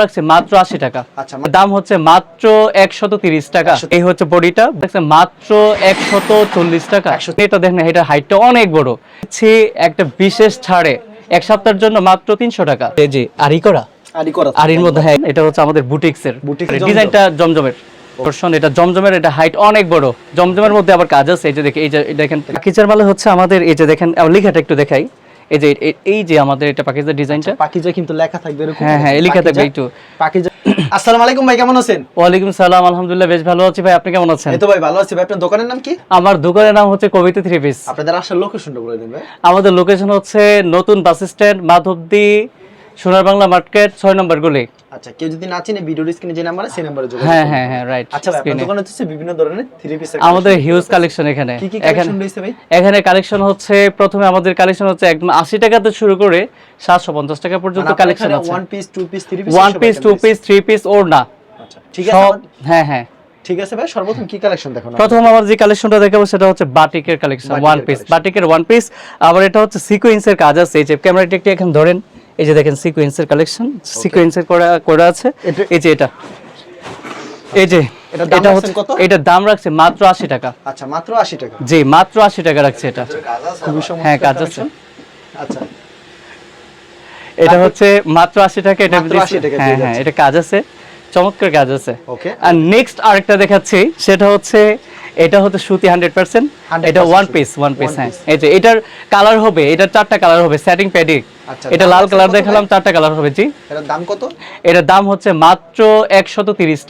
রাখছে মাত্র আশি টাকা। আচ্ছা দাম হচ্ছে মাত্র একশত তিরিশ টাকা। এই হচ্ছে বডিটা। দেখছে মাত্র একশত চল্লিশ টাকা। এটা দেখেন এটা হাইটটা অনেক বড়। হচ্ছে একটা বিশেষ ছাড়ে। এক সপ্তাহের জন্য মাত্র তিনশো টাকা। যে আরি করা। আরির মধ্যে হ্যাঁ এটা হচ্ছে আমাদের বুটিক্স এর Boutique ডিজাইনটা জমজমের। এটা জমজমের এটা হাইট অনেক বড়। জমজমের মধ্যে আবার কাজ আছে। এই যে দেখে এই যে দেখেন পাকিজার মালে হচ্ছে আমাদের এই যে দেখেন লেখাটা একটু দেখাই। এই যে এই যে আমাদের এটা পাকিজার ডিজাইনটা। পাকিজা কিন্তু লেখা থাকবে এরকম হ্যাঁ হ্যাঁ লেখা থাকবে একটু। পাকিজা। আসসালামু আলাইকুম ভাই কেমন আছেন? ওয়ালাইকুম সালাম আলহামদুলিল্লাহ বেশ ভালো আছি ভাই আপনি কেমন আছেন? এই তো ভাই ভালো আছি ভাই আপনার দোকানের নাম কি? আমার দোকানের নাম হচ্ছে কবিতা থ্রি পিস। আপনাদের আসার লোকেশনটা বলে দিন ভাই। আমাদের লোকেশন হচ্ছে নতুন বাস স্ট্যান্ড মাধবদী সোনার বাংলা মার্কেট ছয় নম্বর গলি। আচ্ছা কেউ যদি না চিনে স্ক্রিনে যে নাম্বার সেই নাম্বারে যোগাযোগ হ্যাঁ হ্যাঁ হ্যাঁ রাইট আচ্ছা ভাই আপনার দোকানে হচ্ছে বিভিন্ন ধরনের থ্রি পিস আমাদের হিউজ কালেকশন এখানে। কি কি কালেকশন রয়েছে ভাই? এখানে কালেকশন হচ্ছে প্রথমে আমাদের কালেকশন হচ্ছে একদম আশি টাকাতে শুরু করে সাতশো পঞ্চাশ টাকা পর্যন্ত কালেকশন আছে। One piece two piece three piece one piece two piece three piece আচ্ছা ঠিক আছে হ্যাঁ হ্যাঁ। ঠিক আছে ভাই সর্বপ্রথম কি কালেকশন দেখানো প্রথম আমার যে কালেকশনটা দেখাবো সেটা হচ্ছে বাটিকের কালেকশন ওয়ান পিস। বাটিকের ওয়ান পিস আবার এটা হচ্ছে সিকোয়েন্সের কাজ আছে এই যে ক্যামেরাটি একটু এখানে ধরেন। এই যে দেখেন সিকোয়েন্সের কালেকশন সিকোয়েন্সের করা করা আছে। এই যে এটা। এই যে এটা হচ্ছে কত? এটার দাম রাখছে মাত্র আশি টাকা। আচ্ছা মাত্র 80 টাকা। জি মাত্র আশি টাকা রাখছে এটা। হ্যাঁ, কাজ আছে। আচ্ছা। এটা হচ্ছে মাত্র আশি টাকা এটা 80 টাকা হ্যাঁ হ্যাঁ এটা কাজ আছে। চমৎকার কাজ আছে। ওকে আর নেক্সট আরেকটা দেখাচ্ছি সেটা হচ্ছে এটা হচ্ছে সুতি হান্ড্রেড পার্সেন্ট 100% এটা ওয়ান পিস ওয়ান পিস হ্যাঁ। এই যে এটার কালার হবে এটার চারটা কালার হবে সেটিং প্যাডিক আচ্ছা, এটা দাম লাল কালার দেখালাম চারটা কালার হবে জি। এটার দাম কত? এটার দাম হচ্ছে মাত্র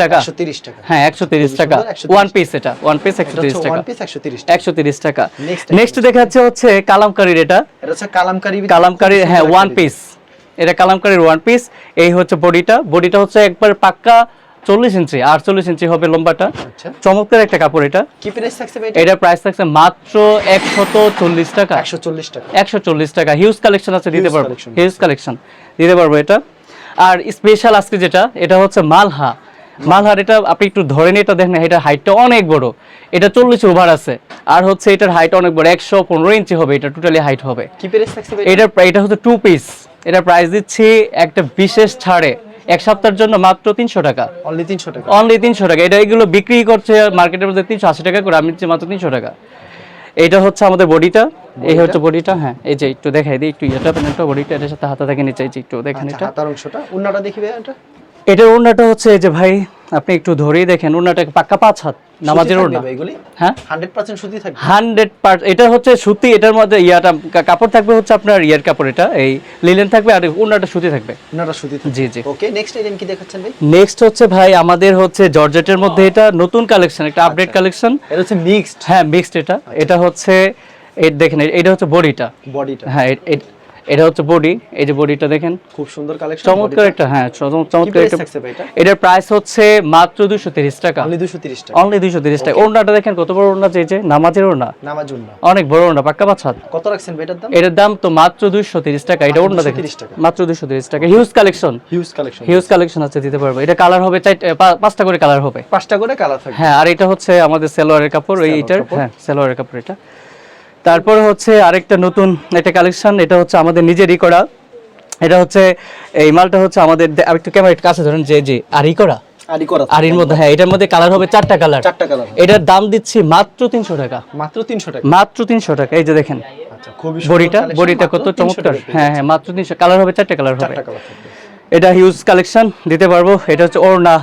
টাকা। 130 টাকা। হ্যাঁ একশো তিরিশ খুবই টাকা। সুন্দর, 130 ওয়ান পিস এটা ওয়ান পিস একশো এটা তিরিশ হচ্ছে টাকা। ওয়ান পিস 130 টাকা। টাকা। নেক্সট দেখাচ্ছে হচ্ছে কালামকারির এটা। এটা হচ্ছে কালামকারী কালামকারীর হ্যাঁ ওয়ান পিস এটা কালামকারীর ওয়ান পিস এই হচ্ছে বডিটা বডিটা হচ্ছে একবার পাক্কা চল্লিশ ইঞ্চি আর চল্লিশ ইঞ্চি হবে লম্বাটা। আচ্ছা। চমৎকার একটা কাপড় এটা। কি প্রাইস থাকছে এটা? প্রাইস থাকছে মাত্র একশত চল্লিশ টাকা। 140 টাকা। একশো চল্লিশ টাকা। হিউজ কালেকশন আছে দিতে পারব। হিউজ কালেকশন দিতে পারব এটা। আর স্পেশাল আজকে যেটা এটা হচ্ছে মালহা। মালহার এটা আপনি একটু ধরে নিয়ে এটা দেখেন এটা হাইটটা অনেক বড়। এটা চল্লিশ ওভার আছে। আর হচ্ছে এটার হাইট অনেক বড় একশো পনেরো ইঞ্চি হবে। এটা টোটালি হাইট হবে। কি প্রাইস থাকছে এটার প্রা- এটা হচ্ছে টু পিস এটা প্রাইস দিচ্ছি একটা বিশেষ ছাড়ে। এক সপ্তাহের জন্য মাত্র তিনশো টাকা। অনলি 300 টাকা। অনলি তিনশো টাকা। এটা এগুলো বিক্রি করছে মার্কেটের মধ্যে তিনশো আশি টাকা করে আমি দিচ্ছি মাত্র তিনশো টাকা। এটা হচ্ছে আমাদের বডিটা। এই হচ্ছে বডিটা হ্যাঁ। এই যে একটু দেখাই দিই একটু ইয়েটা একটা বডিটা এটার সাথে হাতা থেকে নিচে একটু দেখেন আচ্ছা এটা। হাতার অংশটা উন্নাটা দেখিবে এটা। এটার ওড়নাটা হচ্ছে এই যে ভাই আপনি একটু ধরেই দেখেন ওড়নাটা পাক্কা পাঁচ হাত? নামাজের ওড়না? হ্যাঁ? 100% সুতি থাকবে। হান্ড্রেড পার্ট এটা হচ্ছে সুতি এটার মধ্যে ইয়াটা কাপড় থাকবে হচ্ছে আপনার ইয়ার কাপড় এটা এই লিলেন থাকবে আর ওড়নাটা সুতি থাকবে। উন্নাটা সুতি থাকবে। জি জি। ওকে নেক্সট আইটেম কি দেখাচ্ছেন ভাই? নেক্সট হচ্ছে ভাই আমাদের হচ্ছে জর্জেটের মধ্যে এটা নতুন কালেকশন একটা আপডেট কালেকশন। এটা হচ্ছে মিক্সড হ্যাঁ মিক্সড এটা। এটা হচ্ছে এই দেখেন এটা হচ্ছে বডিটা। বডিটা। হ্যাঁ এটা হচ্ছে বডি এই যে বডিটা দেখেন। খুব সুন্দর কালেকশন চমৎকার একটা হ্যাঁ চমৎকার একটা এটার প্রাইস হচ্ছে মাত্র দুশো তিরিশ টাকা। অনলি 230 টাকা। অনলি দুশো তিরিশ টাকা। ওড়নাটা দেখেন কত বড় ওড়না চেয়েছে নামাজের ওড়না। নামাজ উন্না অনেক বড় ওড়না পাক্কা পাঁচ কত রাখছেন ভাই এটার দাম? এটার দাম তো মাত্র দুইশো তিরিশ টাকা। এটা ওড়না দেখেন। 230 টাকা। মাত্র দুশো তিরিশ টাকা। Huge collection huge collection huge collection আছে দিতে পারব। এটা কালার হবে পা- পাঁচটা করে কালার হবে। পাঁচটা করে কালার থাকবে। হ্যাঁ আর এটা হচ্ছে আমাদের সেলোয়ারের কাপড় এই সালোয়ার এটার কাপড়। হ্যাঁ সেলোয়ারের কাপড় এটা। তারপরে হচ্ছে আরেকটা নতুন একটা কালেকশন এটা হচ্ছে আমাদের নিজেরই করা এটা হচ্ছে এই মালটা হচ্ছে আমাদের একটু ক্যামেরা কাছে ধরেন যে করা আরির মধ্যে হ্যাঁ এটার মধ্যে কালার হবে চারটা কালার চারটা কালার এটার দাম দিচ্ছি মাত্র তিনশো টাকা। মাত্র 300 টাকা। মাত্র তিনশো টাকা এই যে দেখেন। আচ্ছা বডিটা বডিটা কত চমৎকার। হ্যাঁ হ্যাঁ মাত্র তিনশো কালার হবে চারটা কালার হবে। এটা হিউজ কালেকশন দিতে পারব। এটা হচ্ছে ওড়না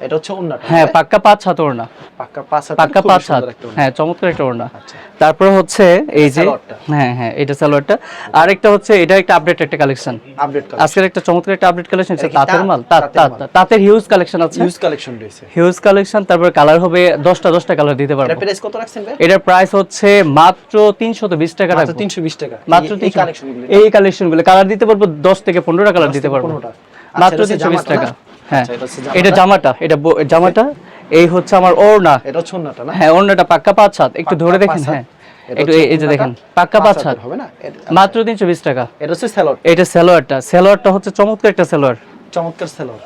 এটা হচ্ছে হ্যাঁ পাক্কা পাঁচ হাত ওড়না। পাক্কা পাঁচ হাত পাক্কা পাঁচ হাত। হ্যাঁ চমৎকার একটা ওড়না। তারপরে হচ্ছে এই যে হ্যাঁ হ্যাঁ এটা সালোয়ারটা। আরেকটা হচ্ছে এটা একটা আপডেট একটা কালেকশন আপডেট আজকের একটা চমৎকার একটা আপডেট কালেকশন এটা তাঁতের মাল? তাঁত তাঁতের তাঁত। তাঁতের হিউজ কালেকশন আছে। হিউজ কালেকশন রয়েছে। হিউজ কালেকশন তারপর কালার হবে দশটা দশটা কালার দিতে এটা পারব প্রাইস কত রাখছেন ভাই? এটার প্রাইস হচ্ছে মাত্র তিনশত বিশ টাকা মাত্র রাখব। 320 টাকা। মাত্র এই- এই কালেকশনগুলো। এই কালেকশনগুলো। কালার দিতে পারব দশ থেকে পনেরোটা কালার দিতে পারব। 15টা। আচ্ছা, মাত্র এটা হচ্ছে তিনশো বিশ জামাটা টাকা। না? হ্যাঁ আচ্ছা, এটা জামাটা। এটা জামাটা এই হচ্ছে আমার ওড়না। এটা হচ্ছে না? হ্যাঁ ওড়নাটা পাক্কা পাঁচ একটু ধরে দেখেন হ্যাঁ। একটু এই- যে দেখেন পাক্কা পাঁচ হবে না? মাত্র তিনশো বিশ টাকা। এটা হচ্ছে স্যালোড এটা সালোয়ারটা সালোয়ারটা হচ্ছে চমৎকার একটা সালোয়ার চমৎকার স্যালোড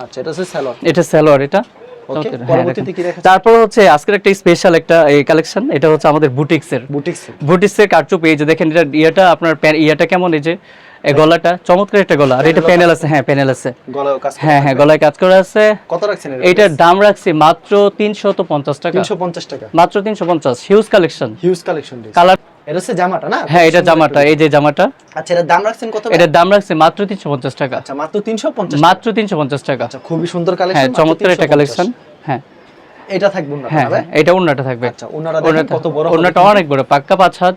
আচ্ছা এটা হচ্ছে এটা এটা হ্যাঁ, তারপর হচ্ছে আজকের একটা স্পেশাল একটা কালেকশন এটা হচ্ছে আমাদের বুটিক্স এর বুটিক্স বুটিক্স এর কারচুপি এই যে দেখেন এটা ইয়েটা আপনার ইয়েটা কেমন এই যে গলাটা চমৎকার একটা গলা। আর এটা প্যানেল আছে হ্যাঁ প্যানেল আছে। হ্যাঁ হ্যাঁ গলায় কাজ করা আছে। কত রাখছেন এইটার দাম রাখছি মাত্র তিনশত পঞ্চাশ টাকা। তিনশো পঞ্চাশ টাকা। মাত্র তিনশো পঞ্চাশ huge collection huge collection colour এটা হচ্ছে জামাটা না? হ্যাঁ এটা জামাটা এই যে জামাটা। আচ্ছা এটার দাম রাখছেন কত? এটার দাম রাখছি মাত্র তিনশো পঞ্চাশ টাকা। আচ্ছা মাত্র তিনশো পঞ্চাশ মাত্র তিনশো পঞ্চাশ টাকা। আচ্ছা খুবই সুন্দর হ্যাঁ কালেকশন চমৎকার একটা কালেকশন হ্যাঁ। এটা থাকবে না হ্যাঁ হ্যাঁ, এটা ওড়নাটা থাকবে। আচ্ছা কত বড় অনেক বড় পাক্কা পাঁচ হাত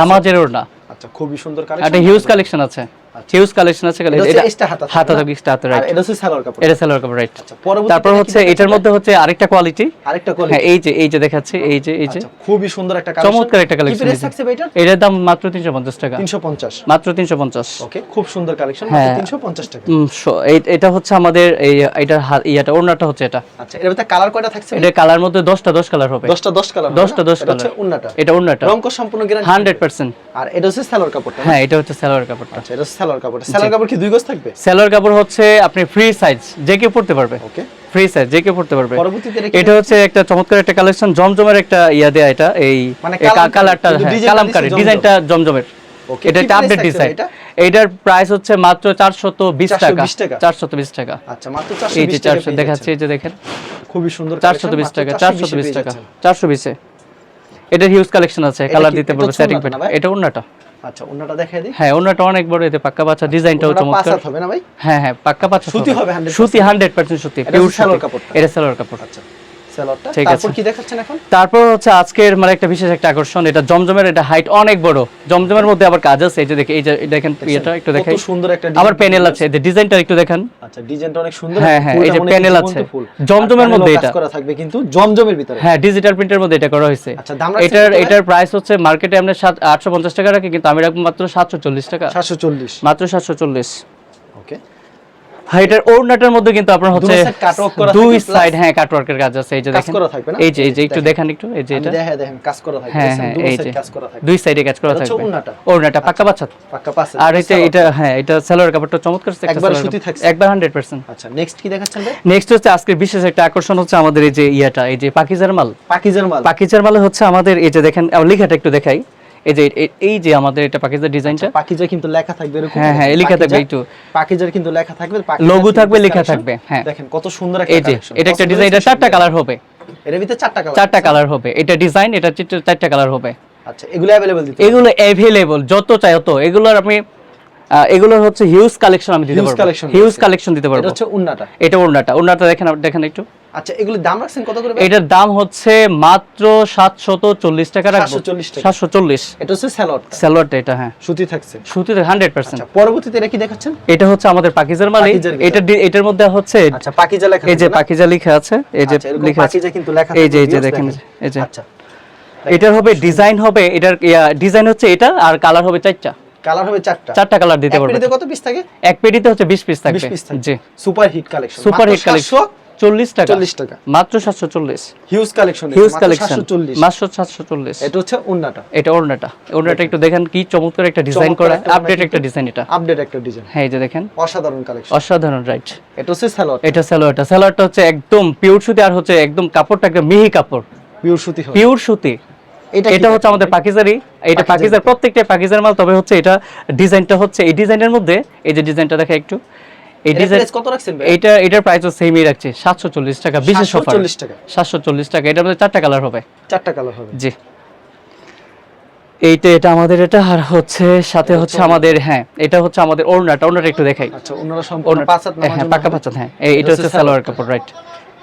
নামাজের ওড়না। আচ্ছা খুবই সুন্দর কালেকশন একটা হিউজ কালেকশন আছে। হিউজ কালেকশন আছে এটা হাতা থাকবে হাতা রাইট এটা হচ্ছে সালোয়ার কাপড়। এটা সেলার কাপড় রাইট আচ্ছা তারপর হচ্ছে এটার মধ্যে হচ্ছে আরেকটা কোয়ালিটি আরেকটা হ্যাঁ কোয়ালিটি এই যে এই যে দেখাচ্ছি এই যে এই যে। আচ্ছা খুবই সুন্দর একটা কালেকশন চমৎকার একটা collection কি প্রাইস এই যে। থাকছে ভাই এটা? এটার দাম মাত্র তিনশো পঞ্চাশ টাকা। 350 মাত্র তিনশো পঞ্চাশ। ওকে খুব সুন্দর কালেকশন হ্যাঁ। মাত্র 350 টাকা। এটা হচ্ছে আমাদের এই এটার ইয়াটা ওড়নাটা হচ্ছে এটা। আচ্ছা এর কালার কয়টা থাকছে এটা কালার মধ্যে দশটা দশ কালার হবে। 10টা 10 কালার 10টা 10 এটা হচ্ছে কালার এটা ওড়নাটা। রং সম্পূর্ণ গ্যারান্টি হান্ড্রেড পার্সেন্ট। আর এটা হচ্ছে সালোয়ার কাপড়টা হ্যাঁ এটা হচ্ছে সালোয়ার কাপড়টা। আচ্ছা এটা হচ্ছে সালোয়ার কাপড় সালোয়ার কাপড় কি দুই গজ থাকবে? সালোয়ার কাপড় হচ্ছে আপনি ফ্রি সাইজ যে কেউ পড়তে পারবে। ওকে ফ্রি সাইজ যে কেউ পড়তে পারবে। এটা হচ্ছে একটা চমৎকার একটা কালেকশন জমজমের একটা ইয়া দেয়া এটা এই মানে কালারটা হ্যাঁ ডিজাইনটা কালামকারী ডিজাইনটা জমজমের। এটা একটা আপডেট ডিজাইন এটা? এইটার প্রাইস হচ্ছে মাত্র চারশত বিশ টাকা। 420 টাকা? চারশত বিশ টাকা। আচ্ছা মাত্র 420 টাকা চারশো দেখাচ্ছি এই যে দেখেন। খুবই সুন্দর চারশত collection, বিশ মাত্র টাকা 420 চারশত বিশ। টাকা যাচ্ছেন। চারশো বিশে। এটা হিউজ কালেকশন আছে কালার দিতে পারবে সেটিং পেন এটা ওড়নাটা। আচ্ছা ওন্নাটা দেখাই দিই। হ্যাঁ ওন্নাটা অনেক বড় এতে পাক্কা বাচ্চা ডিজাইনটাও ওনাটা পাঁচ চমৎকার হবে না ভাই? হ্যাঁ হ্যাঁ পাক্কা বাচ্চা সুতি হবে। 100% সুতি হান্ড্রেড পার্সেন্ট সুতি পিওর সালোয়ার কাপড় এটা সালোয়ার কাপড়। আচ্ছা। তারপর কি দেখাচ্ছেন এখন? তারপর হচ্ছে আজকের মানে একটা বিশেষ একটা আকর্ষণ এটা জমজমের এটা হাইট অনেক বড়। জমজমের মধ্যে আবার কাজ আছে এই যে এই যে দেখেন এটা একটু কত সুন্দর একটা আবার প্যানেল আছে এই ডিজাইনটা একটু দেখেন। আচ্ছা ডিজাইনটা অনেক সুন্দর। হ্যাঁ, হ্যাঁ, এই যে হচ্ছে আছে। জমজমের মধ্যে এটা। করা থাকবে কিন্তু জমজমের ভিতরে। হ্যাঁ ডিজিটাল প্রিন্টের মধ্যে এটা করা হয়েছে। আচ্ছা, দাম এটার এটার প্রাইস হচ্ছে মার্কেটে আমরা সাত আটশো পঞ্চাশ টাকা রাখি কিন্তু আমি রাখব মাত্র সাতশো চল্লিশ টাকা। 740 মাত্র সাতশো চল্লিশ। ওকে হ্যাঁ এটার ওড়নাটার মধ্যে কিন্তু আপনার হচ্ছে দুই সাইড হ্যাঁ কাটওয়ার্কের কাজ আছে এই যে দেখেন? এই যে এই যে একটু দেখেন। একটু এই যে এটা। দেখেন কাজ করা থাকবে হ্যাঁ হ্যাঁ এই যে। দুই সাইডে কাজ করা থাকবে। ওড়নাটা। ওড়নাটা পাক্কা বাচ্চা পাক্কা পাশে আর এটা এটা হ্যাঁ এটা সালোয়ার কাপড়টা চমৎকার একটা একবার সুতি। থাকছে। একবার হান্ড্রেড পার্সেন্ট আচ্ছা নেক্সট কি দেখাচ্ছেন ভাই? নেক্সট হচ্ছে আজকের বিশেষ একটা আকর্ষণ হচ্ছে আমাদের এই যে ইয়াটা এই যে পাকিজার মাল। পাকিজার মাল। পাকিজার মালে হচ্ছে আমাদের এই যে দেখেন লেখাটা একটু দেখাই। এই যে এ- এই যে আমাদের এটা পাকিজার ডিজাইনটা পাকিজা কিন্তু লেখা থাকবে এরকম হ্যাঁ, হ্যাঁ, লেখা থাকবে পাকিজা- একটু। পাকিজার কিন্তু লেখা থাকবে Logo থাকবে, লেখা থাকবে, হ্যাঁ। দেখেন কত সুন্দর এই একটা যে কালেকশন এটা একটা ডিজাইন এটা চারটা কালার হবে এর ভিতরে চারটা কালার চারটা কালার হবে এটা ডিজাইন এটা চিত্র- চারটা কালার হবে আচ্ছা এগুলো अवेलेबल দিতে এগুলো অ্যাভেলেবল যত চাই তত এগুলোর আপনি আহ, এগুলোর হচ্ছে হিউজ কালেকশন আমি দিতে Huge পারবো collection হিউজ রয়েছে। কালেকশন দিতে এটা পারবো হচ্ছে উন্নাটা এটা ওড়নাটা ওড়নাটা দেখেন আপ- দেখেন একটু আচ্ছা এগুলো দাম রাখছেন কত করে? এটার দাম হচ্ছে মাত্র সাতশত চল্লিশ টাকা রাখব। 740 টাকা। সাতশো চল্লিশ। এটা হচ্ছে স্যালোয়ারটা। স্যালোয়ারটা এটা হ্যাঁ। সুতি থাকছে। Hundred percent. আচ্ছা পরবর্তীতে এটা কি দেখাচ্ছেন? এটা হচ্ছে আমাদের পাকিজার এটা এটার মধ্যে হচ্ছে আচ্ছা পাকিজা লেখা এই যে পাকিজা লেখা আছে এই যে আচ্ছা, লেখা আছে। পাকিজা কিন্তু লেখা এই যে এই যে দেখেন। এই যে। আচ্ছা। এটার হবে ডিজাইন হবে এটার ডিজাইন হচ্ছে এটা আর কালার হবে চারটা। কালার হবে চারটা। চারটা কালার দিতে এক পেটিতে কত পিস থাকে? এক পেটিতে হচ্ছে বিশ পিস 20 পিস থাকে জি। Super hit collection. Super hit collection. চল্লিশ টাকা। 40 টাকা। মাত্র সাতশো চল্লিশ। হিউজ কালেকশন হিউজ কালেকশন মাত্র সাতশো চল্লিশ। এটা হচ্ছে উন্নাটা এটা ওড়নাটা। ওড়নাটা একটু দেখেন কি চমৎকার একটা ডিজাইন করা। আপডেট একটা ডিজাইন এটা। আপডেট একটা ডিজাইন হ্যাঁ এই যে দেখেন। অসাধারণ কালেকশন অসাধারণ রাইট এটা হচ্ছে সালোয়ার এটা স্যালোয়ারটা স্যালোয়ারটা হচ্ছে একদম পিওর সুতি আর হচ্ছে একদম কাপড়টা একদম মিহি কাপড়। পিওর সুতি পিওর সুতি। এটা হচ্ছে আমাদের পাকিজারি। এটা পাকিজার। প্রত্যেকটা পাকিজার মাল তবে হচ্ছে এটা ডিজাইনটা হচ্ছে এই ডিজাইনের মধ্যে এই যে ডিজাইনটা দেখা একটু। এই ডিজাইন কত রাখছেন ভাই? এইটা এটার প্রাইস সেমই রাখছে সাতশো চল্লিশ টাকা বিশেষ অফার 740 টাকা। সাতশো চল্লিশ টাকা এটার মধ্যে চারটা কালার হবে। চারটা কালার হবে। জি। এইটা এটা আমাদের এটা আর হচ্ছে সাথে হচ্ছে আমাদের হ্যাঁ এটা হচ্ছে আমাদের ওড়নাটা ওড়নাটা একটু দেখাই। আচ্ছা ওনারা সম্পূর্ণ পাঁচ হাত হ্যাঁ পাক্কা পাচ্ছেন হ্যাঁ। এটা হচ্ছে সালোয়ার কাপড় রাইট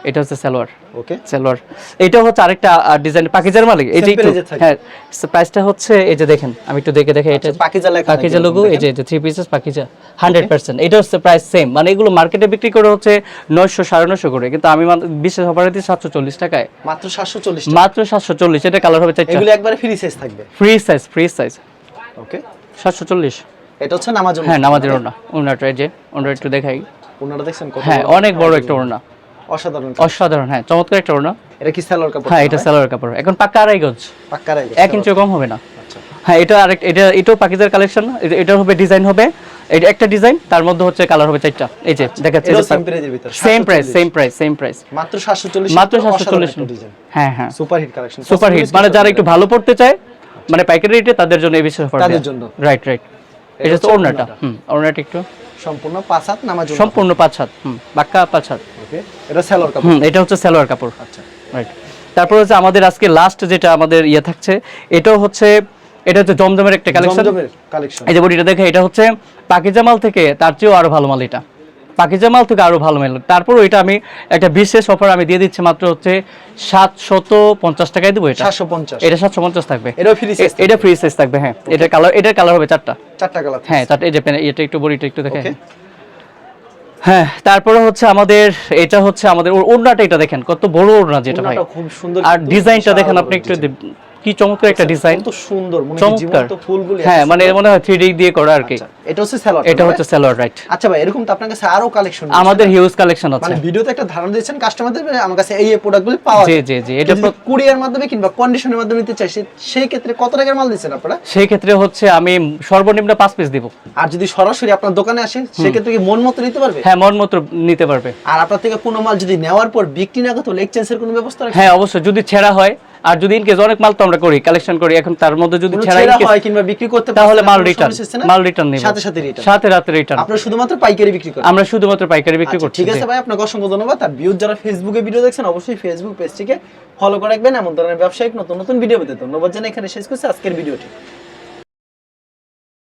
এটা হচ্ছে সালোয়ার। ওকে। সালোয়ার। এটা হচ্ছে আরেকটা ডিজাইন পাকিজার মালিক। এই যে। হ্যাঁ প্রাইসটা হচ্ছে এই যে দেখেন আমি একটু দেখে দেখে এটা পাকিজা লেখা পাকিজা লোগো এই যে three pieces Pakiza hundred percent এটা হচ্ছে প্রাইস সেম মানে এগুলো মার্কেটে বিক্রি করে হচ্ছে নয়শো সাড়ে নয়শো করে। কিন্তু আমি বিশেষ অফারে দিই সাতশো চল্লিশ টাকায়। মাত্র 740 মাত্র সাতশো চল্লিশ এটা কালার হবে চারটা। এগুলো একবারে ফ্রি সাইজ থাকবে। Free size free size okay. সাতশো চল্লিশ। এটা হচ্ছে নামাজ হ্যাঁ নামাজের ওড়না। ওড়নাটা যে ওড়না একটু দেখাই। ওনারা দেখছেন কত হ্যাঁ অনেক বড় একটা ওড়না। অসাধারণ অসাধারণ হ্যাঁ চমৎকার একটা ওড়না। এটা কি সালোয়ার কাপড়? হ্যাঁ এটা সালোয়ার কাপড়। এখন পাক্কা পাক্কা এক ইঞ্চি কম হবে না। আচ্ছা। হ্যাঁ এটা আরেক এটা এটাও পাকিজার কালেকশন এটা হবে ডিজাইন হবে। এটা একটা ডিজাইন তার মধ্যে হচ্ছে কালার হবে চারটা। এই যে দেখাচ্ছে same price same price same price মাত্র 740 মাত্র সাতশো চল্লিশ ডিজাইন হ্যাঁ হ্যাঁ। Super hit collection super hit মানে যারা একটু ভালো পড়তে চায় মানে পাইকারি রেটে তাদের জন্য এই বিশেষ অফার তাদের জন্য। রাইট রাইট এটা ওড়নাটা। ওড়নাটা। হুম ওড়নাটা একটু। সম্পূর্ণ পাঁচ হাত নামাজ সম্পূর্ণ পাঁচ হাত হুম বাক্কা পাঁচ হাত। ওকে এটা কাপড়। হুম এটা হচ্ছে সালোয়ার কাপড়। আচ্ছা। রাইট তারপর হচ্ছে আমাদের আজকে লাস্ট যেটা আমাদের ইয়ে থাকছে এটাও হচ্ছে এটা হচ্ছে জমজমের একটা কালেকশন এই যে বডিটা দেখে এটা হচ্ছে পাকিজা মাল থেকে তার চেয়েও আরও ভালো মাল এটা। পাকিজা মাল থেকে আরও ভালো মাল। তারপর এটা আমি একটা বিশেষ অফার আমি দিয়ে দিচ্ছি মাত্র হচ্ছে সাতশত পঞ্চাশ টাকায় দেবো এটা। সাতশো পঞ্চাশ। এটা সাতশো পঞ্চাশ থাকবে। এটাও ফ্রি এটা ফ্রি সাইজ থাকবে হ্যাঁ। এটার কালার এটার কালার হবে চারটা। চারটা কালার হ্যাঁ চারটা এই যে এটা একটু বডিটা একটু দেখে হ্যাঁ তারপরে হচ্ছে আমাদের এটা হচ্ছে আমাদের ওড়নাটা এটা দেখেন কত বড় ওড়না যেটা ভাই। খুব সুন্দর আর ডিজাইনটা দেখেন আপনি একটু কি চমৎকার একটা ডিজাইন কত সুন্দর মনে চমৎকার। ফুলগুলি হ্যাঁ মানে সুন্দর। মনে হয় থ্রি ডি দিয়ে করা আর কি। আচ্ছা, এটা হচ্ছে সেলর এটা হচ্ছে সালোয়ার রাইট আচ্ছা ভাই এরকম তো আপনার কাছে আরও কালেকশন আমাদের হিউজ কালেকশন আছে। মানে ভিডিওতে একটা ধারণা দিয়েছেন কাস্টমারদের আমার কাছে এই এই প্রোডাক্টগুলি পাওয়া জি যায়। জি জি এটা কুরিয়ার মাধ্যমে কিংবা কন্ডিশনের মাধ্যমে নিতে চাই সেই ক্ষেত্রে কত টাকার মাল দিচ্ছেন আপনারা? সেই ক্ষেত্রে হচ্ছে আমি সর্বনিম্ন পাঁচ পিস দিব। আর যদি সরাসরি আপনার দোকানে আসে সেক্ষেত্রে কি মন মতো নিতে পারবে? হ্যাঁ মন মতো নিতে পারবে। আর আপনার থেকে কোনো মাল যদি নেওয়ার পর বিক্রি না করতে হলে এক্সচেঞ্জের কোনো ব্যবস্থা রাখেন? হ্যাঁ অবশ্যই। যদি ছেঁড়া হয় আর যদি ইনকেস অনেক মাল তো আমরা করি কালেকশন করি এখন তার মধ্যে যদি ছেঁড়া case- হয় কিংবা বিক্রি করতে তাহলে মাল রিটার্ন? মাল রিটার্ন নিব। সাথে সাথে রিটার্ন সাথে রাতে রিটার্ন আপনারা শুধুমাত্র পাইকারি বিক্রি করেন আমরা শুধুমাত্র পাইকারি বিক্রি করি করছি ঠিক আছে ভাই আপনাকে অসংখ্য ধন্যবাদ। আর ভিউজ যারা ফেসবুকে ভিডিও দেখছেন অবশ্যই ফেসবুক পেজটিকে ফলো করে রাখবেন। এমন ধরনের ব্যবসায়িক নতুন নতুন ভিডিও পেতে ধন্যবাদ জানাই। এখানে শেষ করছি আজকের ভিডিওটি